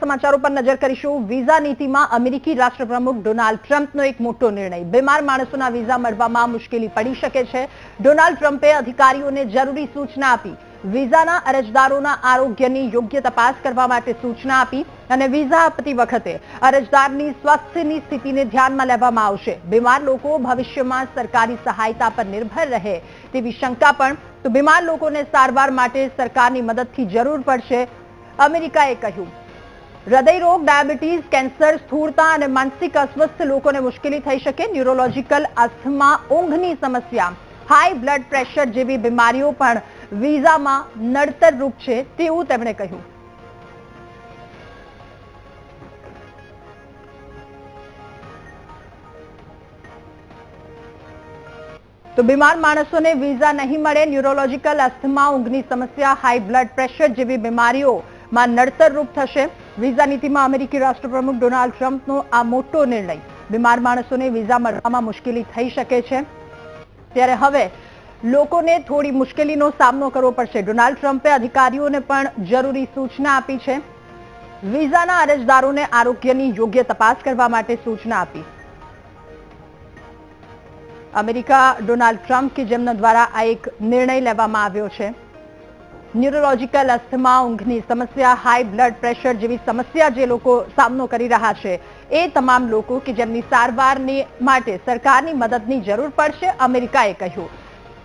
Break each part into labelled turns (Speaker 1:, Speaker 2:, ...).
Speaker 1: સમાચારો પર નજર કરીશું. વિઝા નીતિમાં અમેરિકી રાષ્ટ્રપ્રમુખ ડોનાલ્ડ ટ્રમ્પનો એક મોટો નિર્ણય. બીમાર માણસોના વિઝા મળવામાં મુશ્કેલી પડી શકે છે. ડોનાલ્ડ ટ્રમ્પે અધિકારીઓને જરૂરી સૂચના આપી. વિઝાના અરજદારોના આરોગ્યની યોગ્ય તપાસ કરવા માટે સૂચના આપી અને વિઝા આપતી વખતે અરજદારની સ્વાસ્થ્યની સ્થિતિને ધ્યાનમાં લેવામાં આવશે. બીમાર લોકો ભવિષ્યમાં સરકારી સહાયતા પર નિર્ભર રહે તેવી શંકા પણ. તો બીમાર લોકોને સારવાર માટે સરકારની મદદથી જરૂર પડશે. અમેરિકાએ કહ્યું. હૃદયરોગ, ડાયાબિટીસ, કેન્સર, સ્થૂળતા અને માનસિક અસ્વસ્થ લોકોને મુશ્કેલી થઈ શકે. ન્યુરોલોજીકલ અસ્થમા ઊંઘની સમસ્યા હાઈ બ્લડ પ્રેશર જેવી બીમારીઓ પણ વિઝામાં નડતર રૂપ છે તેવું તેમણે કહ્યું. તો બીમાર માણસોને વિઝા નહીં મળે. ન્યુરોલોજીકલ અસ્થમા ઊંઘની સમસ્યા હાઈ બ્લડ પ્રેશર જેવી બીમારીઓમાં નડતરરૂપ થશે. વિઝા નીતિમાં અમેરિકી રાષ્ટ્રપ્રમુખ ડોનાલ્ડ ટ્રમ્પનો આ મોટો નિર્ણય. બીમાર માણસોને વિઝા મળવામાં મુશ્કેલી થઈ શકે છે. ત્યારે હવે લોકોને થોડી મુશ્કેલીનો સામનો કરવો પડશે. ડોનાલ્ડ ટ્રમ્પે અધિકારીઓને પણ જરૂરી સૂચના આપી છે. વિઝાના અરજદારોને આરોગ્યની યોગ્ય તપાસ કરવા માટે સૂચના આપી. અમેરિકા ડોનાલ્ડ ટ્રમ્પ કે જેમના દ્વારા આ એક નિર્ણય લેવામાં આવ્યો છે. ન્યુરોલોજીકલ અસ્થમા, ઊંઘની સમસ્યા હાઈ બ્લડ પ્રેશર જેવી સમસ્યા જે લોકો સામનો કરી રહ્યા છે, એ તમામ લોકો કે જેમની સારવારની માટે સરકારની મદદની જરૂર પડશે, અમેરિકાએ કહ્યું.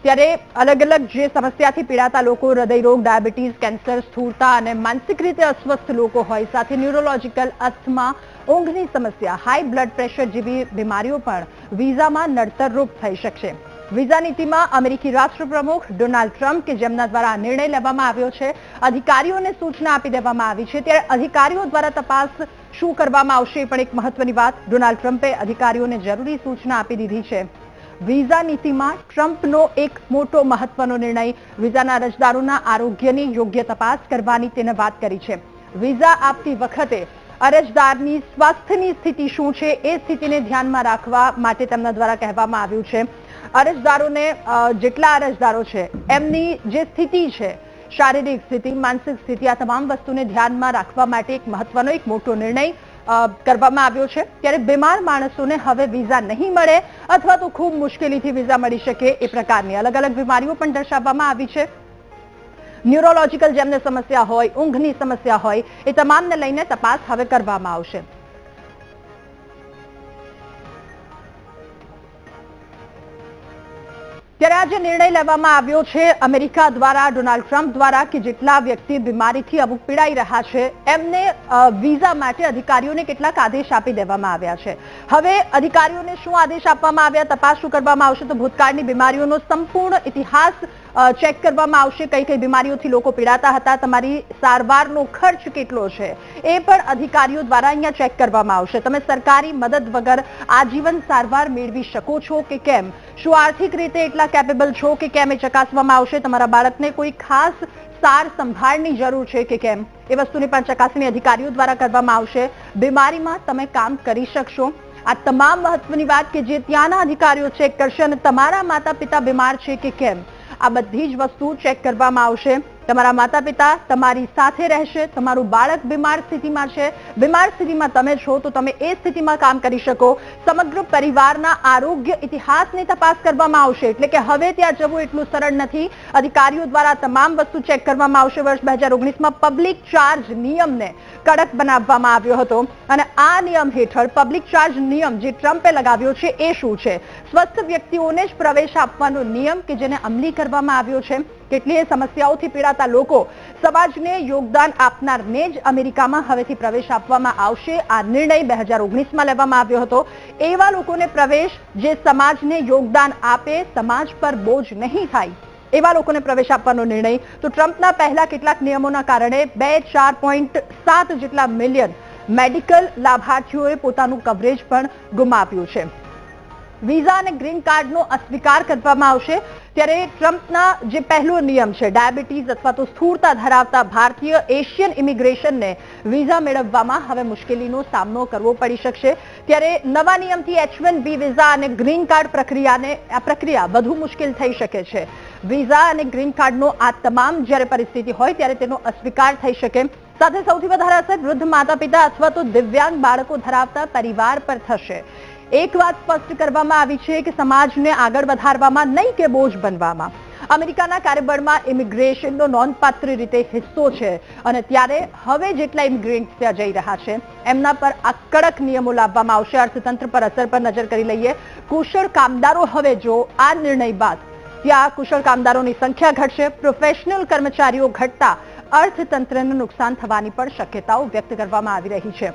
Speaker 1: ત્યારે અલગ અલગ જે સમસ્યાથી પીડાતા લોકો હૃદયરોગ ડાયાબિટીસ, કેન્સર, સ્થૂળતા અને માનસિક રીતે અસ્વસ્થ લોકો હોય, સાથે ન્યુરોલોજીકલ અસ્થમા, ઊંઘની સમસ્યા હાઈ બ્લડ પ્રેશર જેવી બીમારીઓ પણ વિઝામાં નડતરરૂપ થઈ શકશે. વિઝા નીતિમાં અમેરિકી રાષ્ટ્રપ્રમુખ ડોનાલ્ડ ટ્રમ્પ કે જેમના દ્વારા નિર્ણય લેવામાં આવ્યો છે, અધિકારીઓને સૂચના આપી દેવામાં આવી છે. ત્યારે અધિકારીઓ દ્વારા તપાસ શું કરવામાં આવશે પણ એક મહત્વની વાત ડોનાલ્ડ ટ્રમ્પે અધિકારીઓને જરૂરી સૂચના આપી દીધી છે. વિઝા નીતિમાં ટ્રમ્પનો એક મોટો મહત્વનો નિર્ણય વિઝાના અરજદારોના આરોગ્યની યોગ્ય તપાસ કરવાની તેને વાત કરી છે. વિઝા આપતી વખતે અરજદારની સ્વાસ્થ્યની સ્થિતિ શું છે એ સ્થિતિને ધ્યાનમાં રાખવા માટે તેમના દ્વારા કહેવામાં આવ્યું છે. અરજદારોને જેટલા અરજદારો છે, એમની જે સ્થિતિ છે, શારીરિક સ્થિતિ, માનસિક સ્થિતિ, આ તમામ વસ્તુને ધ્યાનમાં રાખવા માટે એક મહત્વનો, એક મોટો નિર્ણય કરવામાં આવ્યો છે. ત્યારે બીમાર માણસોને હવે વિઝા નહીં મળે અથવા તો ખૂબ મુશ્કેલીથી વિઝા મળી શકે એ પ્રકારની અલગ અલગ બીમારીઓ પણ દર્શાવવામાં આવી છે. ન્યુરોલોજીકલ જેમને સમસ્યા હોય, ઊંઘની સમસ્યા હોય, એ તમામને લઈને તપાસ હવે કરવામાં આવશે. ત્યારે આજે નિર્ણય લેવામાં આવ્યો છે અમેરિકા દ્વારા ડોનાલ્ડ ટ્રમ્પ દ્વારા કે જેટલા વ્યક્તિ બીમારીથી અમુક પીડાઈ રહ્યા છે, એમને વિઝા માટે અધિકારીઓને કેટલાક આદેશ આપી દેવામાં આવ્યા છે. હવે અધિકારીઓને શું આદેશ આપવામાં આવ્યા, તપાસ શું કરવામાં આવશે, તો ભૂતકાળની બીમારીઓનો સંપૂર્ણ ઇતિહાસ ચેક કરવામાં આવશે. કઈ કઈ બીમારીઓથી લોકો પીડાતા હતા. તમારી સારવારનો ખર્ચ કેટલો છે? એ પણ અધિકારીઓ દ્વારા અહીંયા ચેક કરવામાં આવશે. તમે સરકારી મદદ વગર આજીવન સારવાર મેળવી શકો છો કે કેમ? શું આર્થિક રીતે એટલા કેપેબલ છો કે કેમ એ ચકાસવામાં આવશે? તમારા બાળકને કોઈ ખાસ સાર સંભાળની જરૂર છે કે કેમ? એ વસ્તુની પણ ચકાસણી અધિકારીઓ દ્વારા કરવામાં આવશે. બીમારીમાં તમે કામ કરી શકશો. આ તમામ મહત્વની વાત કે જે ત્યાંના અધિકારીઓ ચેક કરશે અને તમારા માતા પિતા બીમાર છે કે કેમ? આ બધી જ વસ્તુ ચેક કરવામાં આવશે. તમારા માતા પિતા તમારી સાથે રહેશે, તમારું બાળક બીમાર સ્થિતિમાં છે, બીમાર સ્થિતિમાં તમે છો, તો તમે એ સ્થિતિમાં કામ કરી શકો. સમગ્ર પરિવારના આરોગ્ય ઇતિહાસની તપાસ કરવામાં આવશે, એટલે કે હવે ત્યાં જવું એટલું સરળ નથી. અધિકારીઓ દ્વારા તમામ વસ્તુ ચેક કરવામાં આવશે. વર્ષ બે હજાર ઓગણીસમાં પબ્લિક ચાર્જ નિયમને કડક બનાવવામાં આવ્યો હતો. અને આ નિયમ હેઠળ પબ્લિક ચાર્જ નિયમ જે ટ્રમ્પે લગાવ્યો છે, એ શું છે? સ્વસ્થ વ્યક્તિઓને જ પ્રવેશ આપવાનો નિયમ કે જેને અમલી કરવામાં આવ્યો છે? કેટલીય સમસ્યાઓથી પીડાતા લોકો સમાજને યોગદાન આપનારને જ અમેરિકામાં હવેથી પ્રવેશ આપવામાં આવશે. આ નિર્ણય બે હજાર ઓગણીસમાં લેવામાં આવ્યો હતો. એવા લોકોને પ્રવેશ જે સમાજને યોગદાન આપે, સમાજ પર બોજ નહીં થાય. એવા લોકોને પ્રવેશ આપવાનો નિર્ણય. તો ટ્રમ્પના પહેલા કેટલાક નિયમોના કારણે બે ચાર પોઈન્ટ સાત જેટલા મિલિયન મેડિકલ લાભાર્થીઓએ પોતાનું કવરેજ પણ ગુમાવ્યું છે. વિઝા અને ગ્રીન કાર્ડનો અસ્વીકાર કરવામાં આવશે ત્યારે ટ્રમ્પના જે પહેલો નિયમ છે ડાયાબિટીસ અથવા તો સ્થૂળતા ધરાવતા ભારતીય એશિયન ઇમિગ્રેશનને વિઝા મેળવવામાં હવે મુશ્કેલીનો સામનો કરવો પડી શકશે. ત્યારે નવા નિયમથી એચ વન બી વિઝા અને ગ્રીન કાર્ડ પ્રક્રિયાને, આ પ્રક્રિયા વધુ મુશ્કેલ થઈ શકે છે. વિઝા અને ગ્રીન કાર્ડનો આ તમામ જ્યારે પરિસ્થિતિ હોય ત્યારે તેનો અસ્વીકાર થઈ શકે. સાથે સૌથી વધારે અસર વૃદ્ધ માતા પિતા અથવા તો દિવ્યાંગ બાળકો ધરાવતા પરિવાર પર થશે. એક વાત સ્પષ્ટ કરવામાં આવી છે કે સમાજને આગળ વધારવામાં નહીં કે બોજ બનવામાં. અમેરિકાના કાર્યબળમાં ઇમિગ્રેશનનો નોંધપાત્ર રીતે હિસ્સો છે અને ત્યારે હવે જેટલા ઇમિગ્રન્ટ ત્યાં જઈ રહ્યા છે, એમના પર આ કડક નિયમો લાવવામાં આવશે. અર્થતંત્ર પર અસર પર નજર કરી લઈએ. કુશળ કામદારો હવે જો આ નિર્ણય બાદ ત્યાં કુશળ કામદારોની સંખ્યા ઘટશે, પ્રોફેશનલ કર્મચારીઓ ઘટતા અર્થતંત્રને નુકસાન થવાની પણ શક્યતાઓ વ્યક્ત કરવામાં આવી રહી છે.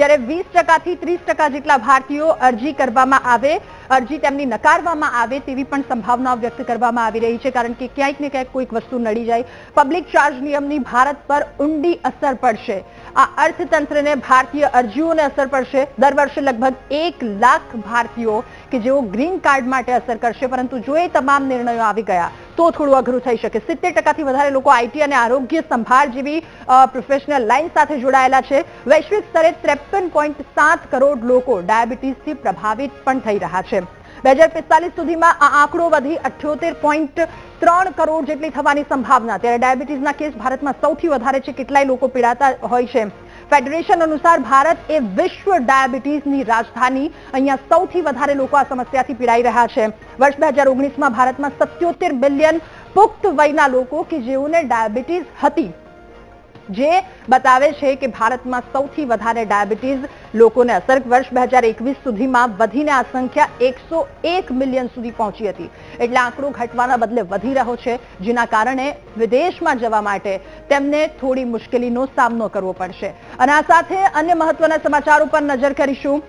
Speaker 1: ત્યારે વીસ ટકાથી ત્રીસ ટકા જેટલા ભારતીયો અરજી કરવામાં આવે અરજી તેમની નકારવામાં આવે તેવી પણ સંભાવના વ્યક્ત કરવામાં આવી રહી છે, કારણ કે ક્યાંક ને ક્યાંક કોઈક વસ્તુ નડી જાય. પબ્લિક ચાર્જ નિયમની ભારત પર ઊંડી અસર પડશે. આ અર્થતંત્રને ભારતીય અરજીઓને અસર પડશે. દર વર્ષે લગભગ એક લાખ ભારતીયો કે જેઓ ગ્રીન કાર્ડ માટે અસર કરશે, પરંતુ જો એ તમામ નિર્ણયો આવી ગયા, તો થોડું અઘરું થઈ શકે. સિત્તેર ટકાથી વધારે લોકો આઈટી અને આરોગ્ય સંભાળ જેવી પ્રોફેશનલ લાઇન સાથે જોડાયેલા છે. વૈશ્વિક સ્તરે ત્રેપન કરોડ લોકો ડાયાબિટીસથી પ્રભાવિત પણ થઈ રહ્યા છે. બે હજાર પિસ્તાલીસ સુધીમાં આ આંકડો વધી અઠ્યોતેર પોઈન્ટ ત્રણ કરોડ જેટલી થવાની સંભાવના. ત્યારે ડાયાબિટીસના કેસ ભારતમાં સૌથી વધારે છે, કેટલાય લોકો પીડાતા હોય છે. ફેડરેશન અનુસાર ભારત એ વિશ્વ ડાયાબિટીસની રાજધાની. અહીંયા સૌથી વધારે લોકો આ સમસ્યાથી પીડાઈ રહ્યા છે. વર્ષ બે હજાર ઓગણીસમાં ભારતમાં સત્યોતેર બિલિયન પુખ્ત વયના લોકો કે જેઓને ડાયાબિટીસ હતી. જે બતાવે છે કે ભારતમાં સૌથી વધારે ડાયાબિટીસ લોકોને અસર વર્ષ બે સુધીમાં વધીને આ સંખ્યા એકસો એક મિલિયન સુધી પહોંચી હતી. એટલે આંકડો ઘટવાના બદલે વધી રહ્યો છે, જેના કારણે વિદેશમાં જવા માટે તેમને થોડી મુશ્કેલીનો સામનો કરવો પડશે. અને આ સાથે અન્ય મહત્વના સમાચાર ઉપર નજર કરીશું.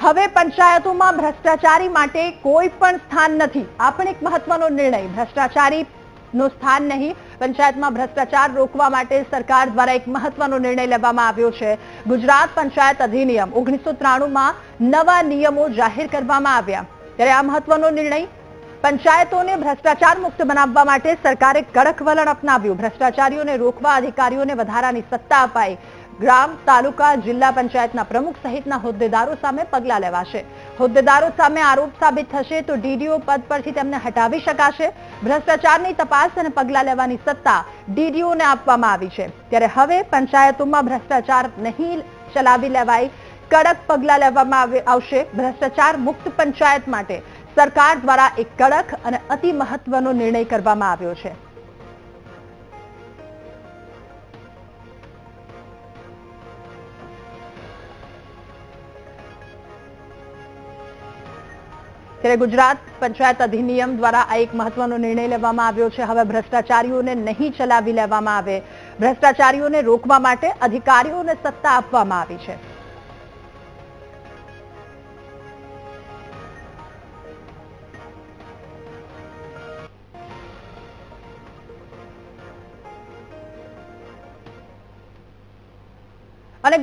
Speaker 1: હવે પંચાયતોમાં ભ્રષ્ટાચારી માટે કોઈ પણ સ્થાન નથી. આ પણ એક મહત્વનો નિર્ણય. ભ્રષ્ટાચારી નો સ્થાન નહીં પંચાયતમાં ભ્રષ્ટાચાર રોકવા માટે સરકાર દ્વારા એક મહત્વનો નિર્ણય લેવામાં આવ્યો છે. ગુજરાત પંચાયત અધિનિયમ ઓગણીસો ત્રાણુંમાં નવા નિયમો જાહેર કરવામાં આવ્યા. ત્યારે આ મહત્વનો નિર્ણય, પંચાયતોને ભ્રષ્ટાચાર મુક્ત બનાવવા માટે સરકારે કડક વલણ અપનાવ્યું. ભ્રષ્ટાચારીઓને રોકવા અધિકારીઓને વધારાની સત્તા અપાઈ. ગ્રામ, તાલુકા, જિલ્લા પંચાયતના પ્રમુખ સહિતના હોદ્દેદારો સામે પગલાં લેવાશે. હોદ્દેદારો સામે આરોપ સાબિત થશે તો ડીડીઓ પદ પરથી તેમને હટાવી શકાશે. ભ્રષ્ટાચારની તપાસ અને પગલાં લેવાની સત્તા ડીડીઓને આપવામાં આવી છે. ત્યારે હવે પંચાયતોમાં ભ્રષ્ટાચાર નહીં ચલાવી લેવાય, કડક પગલાં લેવામાં આવશે. ભ્રષ્ટાચાર મુક્ત પંચાયત માટે સરકાર દ્વારા એક કડક અને અતિ મહત્વનો નિર્ણય કરવામાં આવ્યો છે. ત્યારે ગુજરાત પંચાયત અધિનિયમ દ્વારા આ એક મહત્વનો નિર્ણય લેવામાં આવ્યો છે. હવે ભ્રષ્ટાચારીઓને નહીં ચલાવી લેવામાં આવે. ભ્રષ્ટાચારીઓને રોકવા માટે અધિકારીઓને સત્તા આપવામાં આવી છે.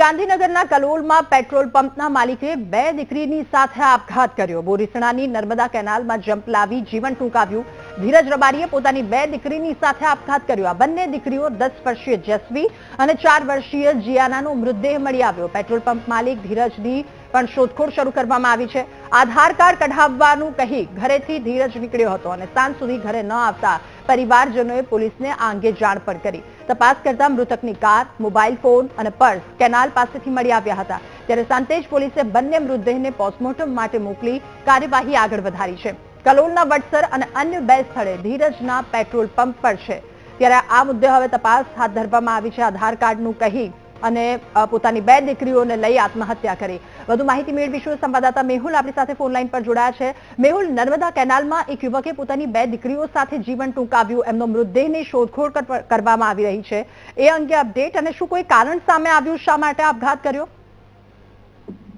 Speaker 1: ગાંધીનગરના કલોલમાં પેટ્રોલ પંપના માલિકે બે દીકરીની સાથે આપઘાત કર્યો. બોરીસણાની નર્મદા કેનાલમાં જમ્પ લાવી જીવન ટૂંકાવ્યું. ધીરજ રબારીએ પોતાની બે દીકરીની સાથે આપઘાત કર્યો. આ બંને દીકરીઓ દસ વર્ષીય જસ્વી અને ચાર વર્ષીય જીયાનાનો મૃતદેહ મળી આવ્યો. પેટ્રોલ પંપ માલિક ધીરજની પણ શોધખોળ શરૂ કરવામાં આવી છે. આધાર કાર્ડ કઢાવવાનું કહી ઘરેથી ધીરજ નીકળ્યો હતો અને સાંજ સુધી ઘરે ન આવતા પરિવારજનોએ પોલીસને આ અંગે જાણ પણ કરી. તપાસ કરતા મૃતકની કાર, મોબાઈલ ફોન અને પર્સ કેનાલ પાસેથી મળી આવ્યા હતા. ત્યારે સાંતેજ પોલીસે બંને મૃતદેહને પોસ્ટમોર્ટમ માટે મોકલી કાર્યવાહી આગળ વધારી છે. કલોલના વડસર અને અન્ય બે સ્થળે ધીરજના પેટ્રોલ પંપ પર છે. ત્યારે આ મુદ્દે હવે તપાસ હાથ ધરવામાં આવી છે. આધાર કાર્ડનું કહી અને પોતાની બે દીકરીઓને લઈ આત્મહત્યા કરી. વધુ માહિતી મેળવીશું સંવાદદાતા મેહુલ. આપણી સાથે ફોન લાઈન પર જોડાયા છે. મેહુલ, નર્મદા કેનાલમાં એક યુવકે પોતાની બે દીકરીઓ સાથે જીવન ટૂંકાવ્યું. એમનો મૃતદેહની શોધખોળ કરવામાં આવી રહી છે. એ અંગે અપડેટ અને શું કોઈ કારણ સામે આવ્યું? શા માટે આપઘાત કર્યો?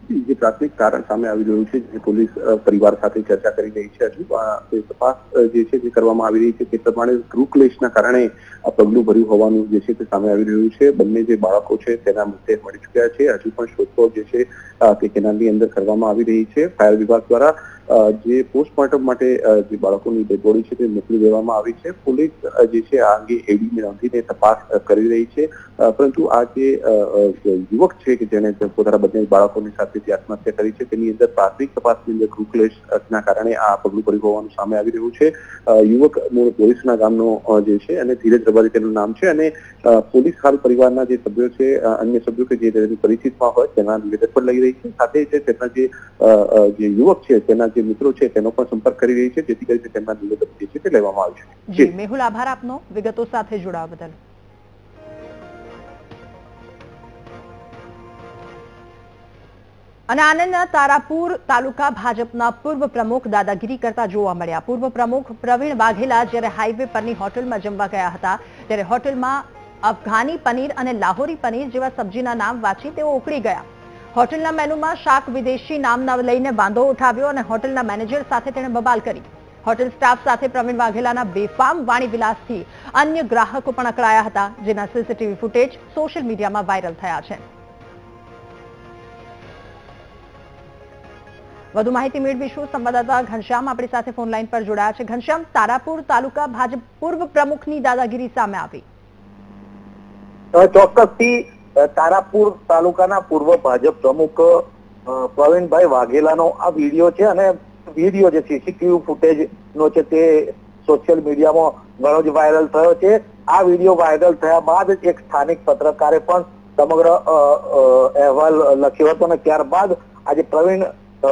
Speaker 2: જે પ્રાથમિક કારણ સામે આવી રહ્યું છે, જે પોલીસ પરિવાર સાથે ચર્ચા કરી રહી છે હજુ તપાસ જે છે તે કરવામાં આવી રહી છે તે પ્રમાણે ગૃહક્લેશના કારણે આ પગલું ભર્યું હોવાનું જે છે તે સામે આવી રહ્યું છે. બંને જે બાળકો છે તેના મૃતદેહ મળી ચુક્યા છે. હજુ પણ શોધખોળ જે છે તે કેનાલની અંદર કરવામાં આવી રહી છે. ફાયર વિભાગ દ્વારા જે પોસ્ટમોર્ટમ માટે જે બાળકોની ડેડબોડી છે તે મોકલી દેવામાં આવી છે. પોલીસ જે છે આ અંગે એડી નોંધીને તપાસ કરી રહી છે. પરંતુ આ જે યુવક છે કે જેને પોતાના બંને બાળકોની સાથે જે આત્મહત્યા કરી છે તેની અંદર પ્રાથમિક તપાસની અંદર ગૃહક્લેશના કારણે આ પગલું પડ્યું હોવાનું સામે આવી રહ્યું છે. યુવક મૂળ પોલીસના ગામનો જે છે અને ધીરજ રબારી તેનું નામ છે અને પોલીસ હાલ પરિવારના જે સભ્યો છે અન્ય સભ્યો કે જે તેની પરિસ્થિતિમાં હોય તેના નિવેદન પણ લઈ રહી છે. સાથે જ અ, જે યુવક છે તેના જે મિત્રો છે તેનો પણ સંપર્ક કરી રહી છે જેથી કરીને તેમના નિવેદન જે છે તે લેવામાં આવશે
Speaker 1: જી. મેહુલ આભાર આપનો. વિગતો સાથે જોડાવા બદલ. અને આનંદના તારાપુર તાલુકા ભાજપના પૂર્વ પ્રમુખ દાદાગીરી કરતા જોવા મળ્યા. પૂર્વ પ્રમુખ પ્રવીણ વાઘેલા જ્યારે હાઈવે પરની હોટલમાં જમવા ગયા હતા ત્યારે હોટલમાં અફઘાની પનીર અને લાહોરી પનીર જેવા સબ્જીના નામ વાંચી તેઓ ઉકળી ગયા. હોટલના મેનુમાં શાક વિદેશી નામના લઈને વાંધો ઉઠાવ્યો અને હોટલના મેનેજર સાથે તેણે બબાલ કરી. હોટેલ સ્ટાફ સાથે પ્રવીણ વાઘેલાના બેફામ વાણી વિલાસથી અન્ય ગ્રાહકો પણ અકળાયા હતા, જેના સીસીટીવી ફૂટેજ સોશિયલ મીડિયામાં વાયરલ થયા છે. વધુ માહિતી મેળવીશું. સંવાદદાતા ઘનશ્યામ આપણી સાથે ફોન લાઈન પર જોડાયા છે. ઘનશ્યામ, તારાપુર તાલુકા ભાજપ પૂર્વ પ્રમુખની દાદાગીરી સામે આવી.
Speaker 3: ચોક્કસથી તારાપુર તાલુકાના પૂર્વ ભાજપ પ્રમુખ પ્રવીણભાઈ વાઘેલાનો આ વીડિયો છે અને વીડિયો જે સીસીટીવી ફૂટેજ નો છે તે સોશિયલ મીડિયામાં ઘણો જ વાયરલ થયો છે. આ વીડિયો વાયરલ થયા બાદ એક સ્થાનિક પત્રકારે પણ સમગ્ર અહેવાલ લખ્યો હતો અને ત્યારબાદ આજે પ્રવીણ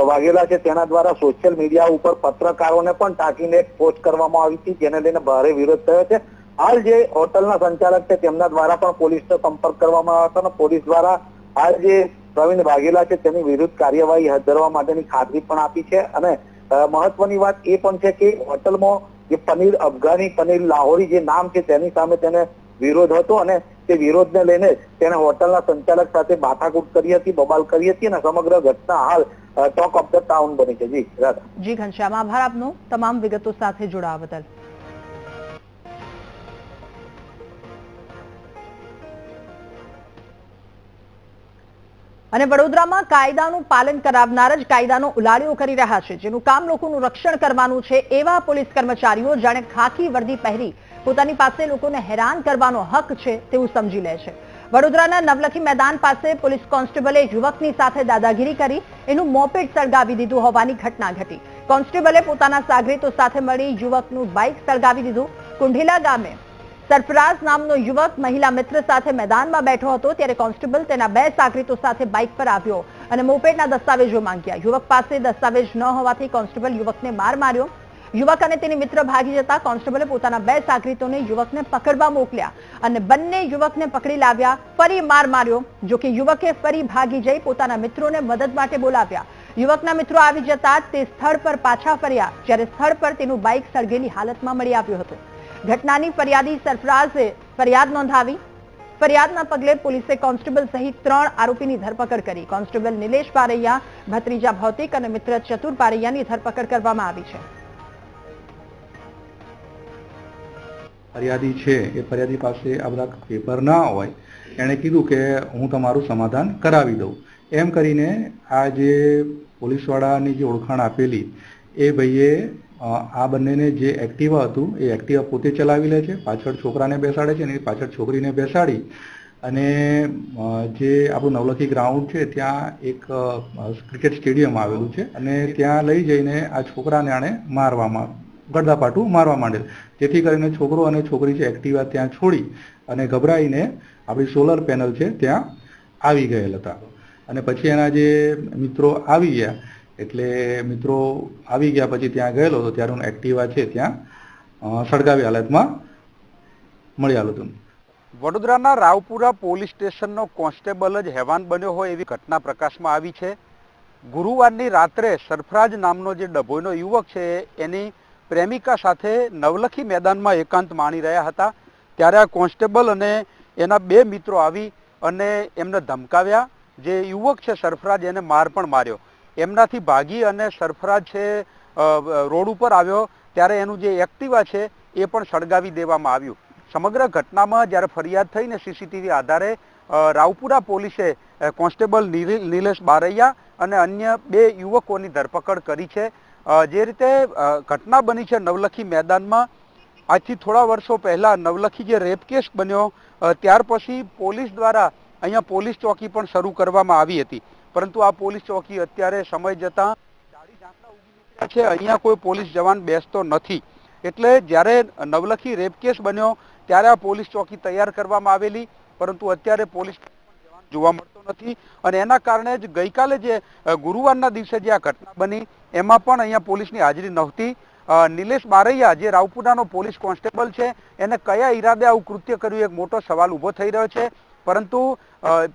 Speaker 3: વાઘેલા છે તેના દ્વારા સોશિયલ મીડિયા ઉપર પત્રકારોને પણ ટાંકીને પોસ્ટ કરવામાં આવી હતી, જેને લઈને ભારે વિરોધ થયો છે. હાલ જે હોટલના સંચાલક છે, તેમના દ્વારા પણ પોલીસનો સંપર્ક કરવામાં આવ્યો હતો અને પોલીસ દ્વારા હાલ જે પ્રવીણ વાઘેલા છે, તેની વિરુદ્ધ કાર્યવાહી હાથ ધરવા માટેની ખાતરી પણ આપી છે. અને મહત્વની વાત એ પણ છે કે હોટલમાં જે પનીર, અફઘાની પનીર, લાહોરી જે નામ છે, તેની સામે તેને વિરોધ હતો અને તે વિરોધને લઈને તેને હોટલના સંચાલક સાથે માથાકૂટ કરી હતી, બબાલ કરી હતી અને સમગ્ર ઘટના હાલ ટોક ઓફ ધ ટાઉન બની છે. જી, રાધા.
Speaker 1: જી ઘનશ્યામ, આભાર આપનો. તમામ વિગતો સાથે જોડાવા બદલ. અને વડોદરામાં કાયદાનું પાલન કરાવનાર જ કાયદાનો ઉલાળ્યો કરી રહ્યા છે, જેનું કામ લોકોનું રક્ષણ કરવાનું છે એવા પોલીસ કર્મચારીઓ જાણે ખાખી વર્દી પહેરી પોતાની પાસે લોકોને હેરાન કરવાનો હક છે તેવું સમજી લે છે. વડોદરાના નવલખી મેદાન પાસે પોલીસ કોન્સ્ટેબલે યુવકની સાથે દાદાગીરી કરી, એનું મોપેડ સળગાવી દીધું હોવાની ઘટના ઘટી. કોન્સ્ટેબલે પોતાના સાગરીતો સાથે મળી યુવકનું બાઇક સળગાવી દીધું. કુંઢીલા ગામે સરફરાઝ નામનો યુવક મહિલા મિત્ર સાથે મેદાનમાં બેઠો હતો ત્યારે કોન્સ્ટેબલ તેના બે સાગરીતો સાથે બાઇક પર આવ્યો અને મોપેડના દસ્તાવેજો માંગ્યા. યુવક પાસે દસ્તાવેજ ન હોવાથી કોન્સ્ટેબલ યુવકને માર માર્યો. યુવક અને તેની મિત્ર ભાગી જતા કોન્સ્ટેબલે પોતાના બે સાગરીતોને યુવકને પકડવા મોકલ્યા અને બંને યુવકને પકડી લાવ્યા, ફરી માર માર્યો, જો કે યુવકે ફરી ભાગી જઈ પોતાના મિત્રોને મદદ માટે બોલાવ્યા. યુવકના મિત્રો આવી જતા તે સ્થળ પર પાછા ફર્યા, જ્યારે સ્થળ પર તેનું બાઇક સળગેલી હાલતમાં મળી આવ્યું હતું. ઘટનાની ફરિયાદી સરફરાઝે ફરિયાદ નોંધાવી. ફરિયાદના પગલે પોલીસે કોન્સ્ટેબલ સહિત ત્રણ આરોપીની ધરપકડ કરી. કોન્સ્ટેબલ નિલેશ પારૈયા, ભત્રીજા ભૌતિક અને મિત્ર ચતુર પારૈયાની ધરપકડ કરવામાં આવી છે.
Speaker 4: ફરિયાદી છે એ ફરિયાદી પાસે આ બધા પેપર ના હોય, એણે કીધું કે હું તમારું સમાધાન કરાવી દઉં. એમ કરીને આ જે પોલીસવાળાની જે ઓળખાણ આપેલી, એ ભાઈએ આ બંનેને જે એક્ટિવા હતું, એ એક્ટિવા પોતે ચલાવી લે છે, પાછળ છોકરાને બેસાડે છે અને પાછળ છોકરીને બેસાડી અને જે આપણું નવલખી ગ્રાઉન્ડ છે, ત્યાં એક ક્રિકેટ સ્ટેડિયમ આવેલું છે અને ત્યાં લઈ જઈને આ છોકરાને આણે મારવામાં ગડદાપાટું મારવા માંડેલ જેથી કરીને છોકરો અને છોકરી છે એક્ટિવા ત્યાં છોડી અને ગભરાઈને આપણી સોલર પેનલ છે, ત્યાં આવી ગયેલ હતા. અને પછી એના જે મિત્રો આવી ગયા એટલે મિત્રો આવી ગયા પછી ત્યાં ગયેલો તો ત્યારે હું એક્ટિવા છે ત્યાં સળગાવી હાલતમાં મળી આવ્યો હતું
Speaker 5: વડોદરાના રાવપુરા પોલીસ સ્ટેશનનો કોન્સ્ટેબલ જ હેવાન બન્યો હોય એવી ઘટના પ્રકાશમાં આવી છે. ગુરુવારની રાત્રે સરફરાજ નામનો જે ડભોઈનો યુવક છે એની પ્રેમિકા સાથે નવલખી મેદાનમાં એકાંત માણી રહ્યા હતા. ત્યારે આ કોન્સ્ટેબલ અને એના બે મિત્રો આવી અને એમને ધમકાવ્યા. જે યુવક છે સરફરાજ એને માર પણ માર્યો. એમનાથી ભાગી અને સરફરાજ છે રોડ ઉપર આવ્યો, ત્યારે એનું જે એક્ટિવા છે, એ પણ સળગાવી દેવામાં આવ્યું. સમગ્ર ઘટનામાં જ્યારે ફરિયાદ થઈને સીસીટીવી આધારે રાવપુરા પોલીસે કોન્સ્ટેબલ નિલેશ બારૈયા અને અન્ય બે યુવકોની ધરપકડ કરી છે. જે રીતે ઘટના બની છે નવલખી મેદાનમાં, આજથી થોડા વર્ષો પહેલા નવલખી જે રેપ કેસ બન્યો ત્યાર પછી પોલીસ દ્વારા અહીંયા પોલીસ ચોકી પણ શરૂ કરવામાં આવી હતી. પરંતુ આ પોલીસ ચોકી અત્યારે સમય જતાં છે. અહીંયા કોઈ પોલીસ જવાન બેસતો નથી. એટલે જ્યારે નવલખી રેપ કેસ બન્યો, ત્યારે આ પોલીસ ચોકી તૈયાર કરવામાં આવેલી, પરંતુ અત્યારે પોલીસ જોવા મળતો નથી. અને એના કારણે જ ગઈકાલે જે ગુરુવારના દિવસે જે આ ઘટના બની, એમાં પણ અહીંયા પોલીસની હાજરી નહોતી. નિલેશ બારૈયા, જે રાવપુરાનો પોલીસ કોન્સ્ટેબલ છે, એને કયા ઈરાદે આવું કૃત્ય કર્યું, એક મોટો સવાલ ઊભો થઈ રહ્યો છે. પરંતુ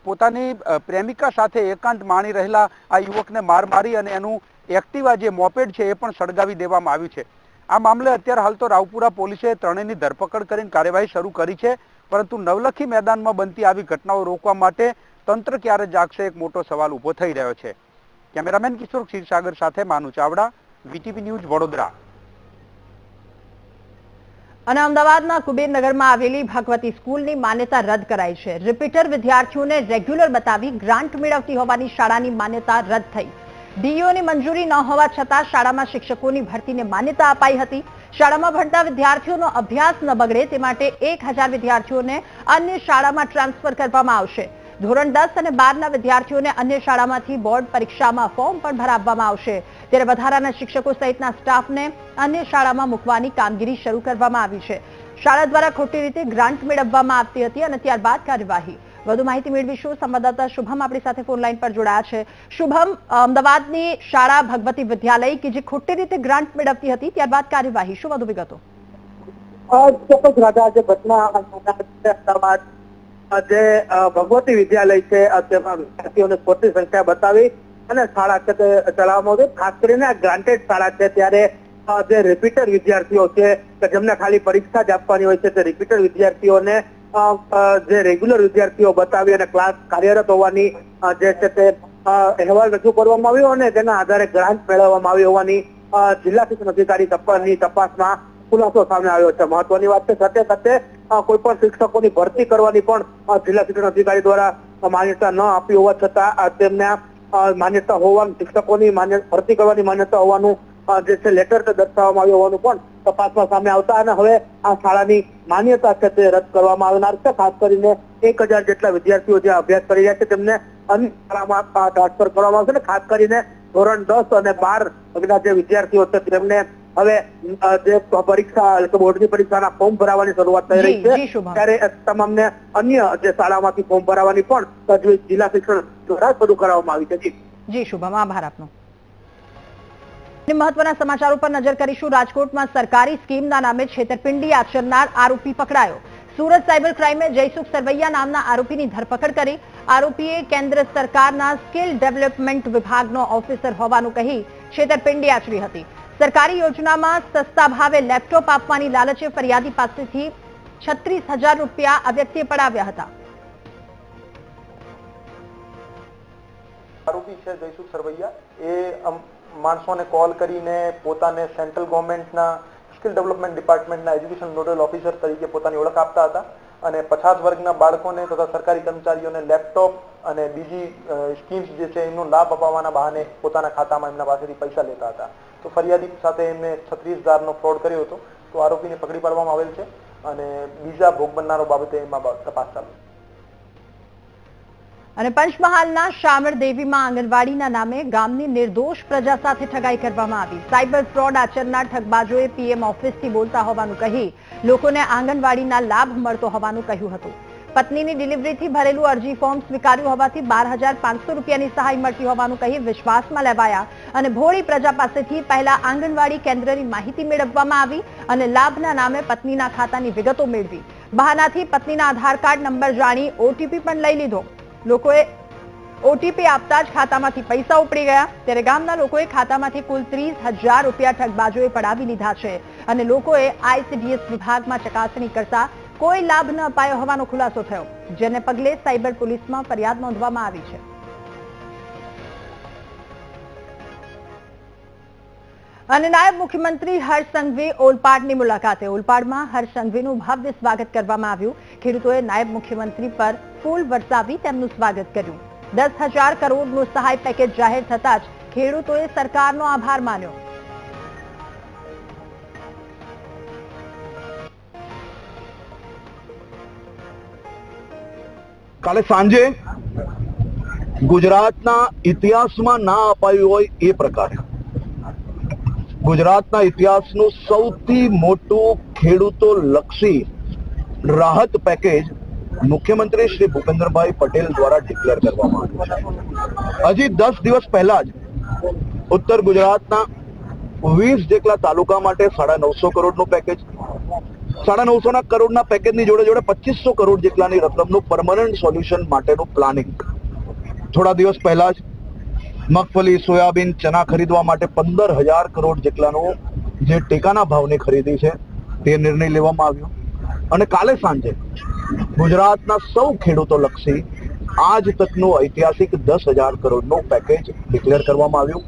Speaker 5: પોતાની પ્રેમિકા સાથે એકાંત માણી રહેલા આ યુવકને માર મારી અને એનું એક્ટિવા જે મોપેડ છે એ પણ સળગાવી દેવામાં આવ્યું છે. આ મામલે અત્યારે હાલ તો રાવપુરા પોલીસે ત્રણેયની ધરપકડ કરીને કાર્યવાહી શરૂ કરી છે, પરંતુ નવલખી મેદાનમાં બનતી આવી ઘટનાઓ રોકવા માટે તંત્ર ક્યારે જાગશે એક મોટો સવાલ ઊભો થઈ રહ્યો છે. કેમેરામેન કિશોર ક્ષીરસાગર સાથે માનુ ચાવડા, વીટીવી ન્યૂઝ વડોદરા.
Speaker 1: અને અમદાવાદના કુબેરનગરમાં આવેલી ભગવતી સ્કૂલની માન્યતા રદ કરાઈ છે. રિપીટર વિદ્યાર્થીઓને રેગ્યુલર બતાવી ગ્રાન્ટ મેળવતી હોવાની શાળાની માન્યતા રદ થઈ. ડીઈઓની મંજૂરી ન હોવા છતાં શાળામાં શિક્ષકોની ભરતીને માન્યતા અપાઈ હતી. શાળામાં ભણતા વિદ્યાર્થીઓનો અભ્યાસ ન બગડે તે માટે એક વિદ્યાર્થીઓને અન્ય શાળામાં ટ્રાન્સફર કરવામાં આવશે. ધોરણ દસ અને બારના વિદ્યાર્થીઓને અન્ય શાળામાંથી બોર્ડ પરીક્ષામાં ફોર્મ પણ ભરાવવામાં આવશે. ત્યારે વધારાના શિક્ષકો સહિતના સ્ટાફને અન્ય શાળામાં મૂકવાની કામગીરી શરૂ કરવામાં આવી છે. શાળા દ્વારા ખોટી રીતે ગ્રાન્ટ મેળવવામાં આવતી હતી અને ત્યારબાદ કાર્યવાહી. વધુ માહિતી મેળવીશું. સંવાદદાતા શુભમ આપણી સાથે ફોનલાઈન પર જોડાયા છે. શુભમ, અમદાવાદની શાળા ભગવતી વિદ્યાલય કે જે ખોટી રીતે ગ્રાન્ટ મેળવતી હતી, ત્યારબાદ કાર્યવાહી. શું વધુ વિગતો?
Speaker 6: ચોક્કસ, રાજા, આજે ઘટના અમદાવાદ જે ભગવતી વિદ્યાલય છે તેમાં વિદ્યાર્થીઓને સ્પોર્ટની સંખ્યા બતાવી અને શાળા છે તે ચલાવવામાં આવતી. ખાસ કરીને ગ્રાન્ટેડ શાળા છે ત્યારે જે રિપીટર વિદ્યાર્થીઓ છે, કે જેમને ખાલી પરીક્ષા જ આપવાની હોય છે, તે રિપીટર વિદ્યાર્થીઓને જે રેગ્યુલર વિદ્યાર્થીઓ બતાવી અને ક્લાસ કાર્યરત હોવાની જે છે તે અહેવાલ રજૂ કરવામાં આવ્યો અને તેના આધારે ગ્રાન્ટ મેળવવામાં આવી હોવાની જિલ્લા શિક્ષણ અધિકારી તપાસની તપાસમાં ખુલાસો સામે આવ્યો છે. મહત્વની વાત છે, સાથે સાથે કોઈ પણ શિક્ષકોની ભરતી કરવાની પણ જિલ્લા શિક્ષણ અધિકારી દ્વારા માન્યતા ન આપી હોવા છતાં તેમને માન્યતા હોવાનું, શિક્ષકોની ભરતી કરવાની માન્યતા હોવાનું જે છે લેટર દર્શાવવામાં આવ્યું હોવાનું પણ તપાસમાં સામે આવતા અને હવે આ શાળાની માન્યતા છે તે રદ કરવામાં આવનાર છે. ખાસ કરીને એક હજાર જેટલા વિદ્યાર્થીઓ જે અભ્યાસ કરી રહ્યા છે, તેમને અન્ય શાળામાં ટ્રાન્સફર કરવામાં આવશે. અને ખાસ કરીને ધોરણ દસ અને બાર જે વિદ્યાર્થીઓ છે, તેમને હવે જે પરીક્ષા બોર્ડની પરીક્ષાના ફોર્મ ભરાવાની શરૂઆત થઈ રહી છે. ત્યારે તમામને અન્ય જે શાળામાંથી ફોર્મ ભરાવાની પણ તજવીજ જિલ્લા શિક્ષણ દ્વારા શરૂ કરવામાં આવી છે. જી.
Speaker 1: જી શુભમ આભાર આપનો. મહત્વના સમાચારો પર નજર કરીશું. રાજકોટમાં સરકારી સ્કીમના નામે છેતરપિંડી આચરનાર આરોપી પકડાયો. સુરત સાયબર ક્રાઇમે જયસુખ સરવૈયા નામના આરોપીની ધરપકડ કરી. આરોપીએ કેન્દ્ર સરકારના સ્કિલ ડેવલપમેન્ટ વિભાગનો ઓફિસર હોવાનું કહી છેતરપિંડી આચરી હતી. સરકારી યોજનામાં સસ્તા ભાવે લેપટોપ આપવાની લાલચે ફરિયાદી પાસેથી છત્રીસ રૂપિયા આ પડાવ્યા હતા.
Speaker 7: આરોપી છે જયસુખ સરવૈયા. એ માણસોને કોલ કરીને પોતાને સેન્ટ્રલ ગવર્મેન્ટના સ્કિલ ડેવલપમેન્ટ ડિપાર્ટમેન્ટના એજ્યુકેશન નોડલ ઓફિસર તરીકે પોતાની ઓળખ આપતા હતા અને પછાત વર્ગના બાળકોને તથા સરકારી કર્મચારીઓને લેપટોપ અને બીજી સ્કીમ્સ જે છે એનો લાભ અપાવવાના બહાને પોતાના ખાતામાં એમના પાસેથી પૈસા લેતા હતા. તો ફરિયાદી સાથે એમને છત્રીસ હજારનો ફ્રોડ કર્યો હતો. તો આરોપીને પકડી પાડવામાં આવેલ છે અને બીજા ભોગ બનનારો બાબતે એમાં તપાસ ચાલુ
Speaker 1: અને પંચમહાલના શામળ દેવીમાં આંગણવાડીના નામે ગામની નિર્દોષ પ્રજા સાથે ઠગાઈ કરવામાં આવી. સાયબર ફ્રોડ આચરનાર ઠગબાજોએ પીએમ ઓફિસથી બોલતા હોવાનું કહી લોકોને આંગણવાડીના લાભ મળતો હોવાનું કહ્યું હતું. પત્નીની ડિલિવરીથી ભરેલું અરજી ફોર્મ સ્વીકાર્યું હોવાથી બાર હજાર પાંચસો રૂપિયાની સહાય મળતી હોવાનું કહી વિશ્વાસમાં લેવાયા અને ભોળી પ્રજા પાસેથી પહેલા આંગણવાડી કેન્દ્રની માહિતી મેળવવામાં આવી અને લાભના નામે પત્નીના ખાતાની વિગતો મેળવી. બહાનાથી પત્નીના આધાર કાર્ડ નંબર જાણી ઓટીપી પણ લઈ લીધો. લોકોએ ઓટીપી આપતા જ ખાતામાંથી પૈસા ઉપડી ગયા. ત્યારે ગામના લોકોએ ખાતામાંથી કુલ ત્રીસ હજાર રૂપિયા ઠગબાજોએ પડાવી લીધા છે અને લોકોએ આઈસીડીએસ વિભાગમાં ચકાસણી કરતા કોઈ લાભ ન અપાયો હોવાનો ખુલાસો થયો, જેને પગલે સાયબર પોલીસમાં ફરિયાદ નોંધવામાં આવી છે. અને નાયબ મુખ્યમંત્રી હર્ષ સંઘવી ઓલપાડની મુલાકાતે, ઓલપાડમાં હર્ષ સંઘવીનું ભવ્ય સ્વાગત કરવામાં આવ્યું. ખેડૂતોએ નાયબ મુખ્યમંત્રી પર ફૂલ વરસાવી તેમનું સ્વાગત કર્યું. દસ હજાર કરોડનું સહાય પેકેજ જાહેર થતા જ ખેડૂતોએ સરકારનો આભાર માન્યો.
Speaker 8: કાલે સાંજે ગુજરાતના ઇતિહાસમાં ના અપાયું હોય એ પ્રકારે. ગુજરાતના ઇતિહાસનું સૌથી મોટું ખેડૂતો લક્ષી રાહત પેકેજ મુખ્યમંત્રી શ્રી ભૂપેન્દ્રભાઈ પટેલ દ્વારા ડિક્લેર કરવામાં આવ્યું છે. હજી દસ દિવસ પહેલા જ ઉત્તર ગુજરાતના વીસ જેટલા તાલુકા માટે સાડા નવસો કરોડનું પેકેજ સાડા નવસોના કરોડના પેકેજની જોડે જોડે પચીસો કરોડ જેટલાની રકમનું પરમનન્ટ સોલ્યુશન માટેનું પ્લાનિંગ થોડા દિવસ પહેલા જ મગફળી, સોયાબીન ચના ખરીદવા માટે પંદર હજાર કરોડ જેટલાનું જે ટેકાના ભાવની ખરીદી છે તે નિર્ણય લેવામાં આવ્યો. અને કાલે સાંજે ગુજરાતના સૌ ખેડૂતો લક્ષી આજ તકનું ઐતિહાસિક દસ હજાર કરોડનું પેકેજ ડિક્લેર કરવામાં આવ્યું.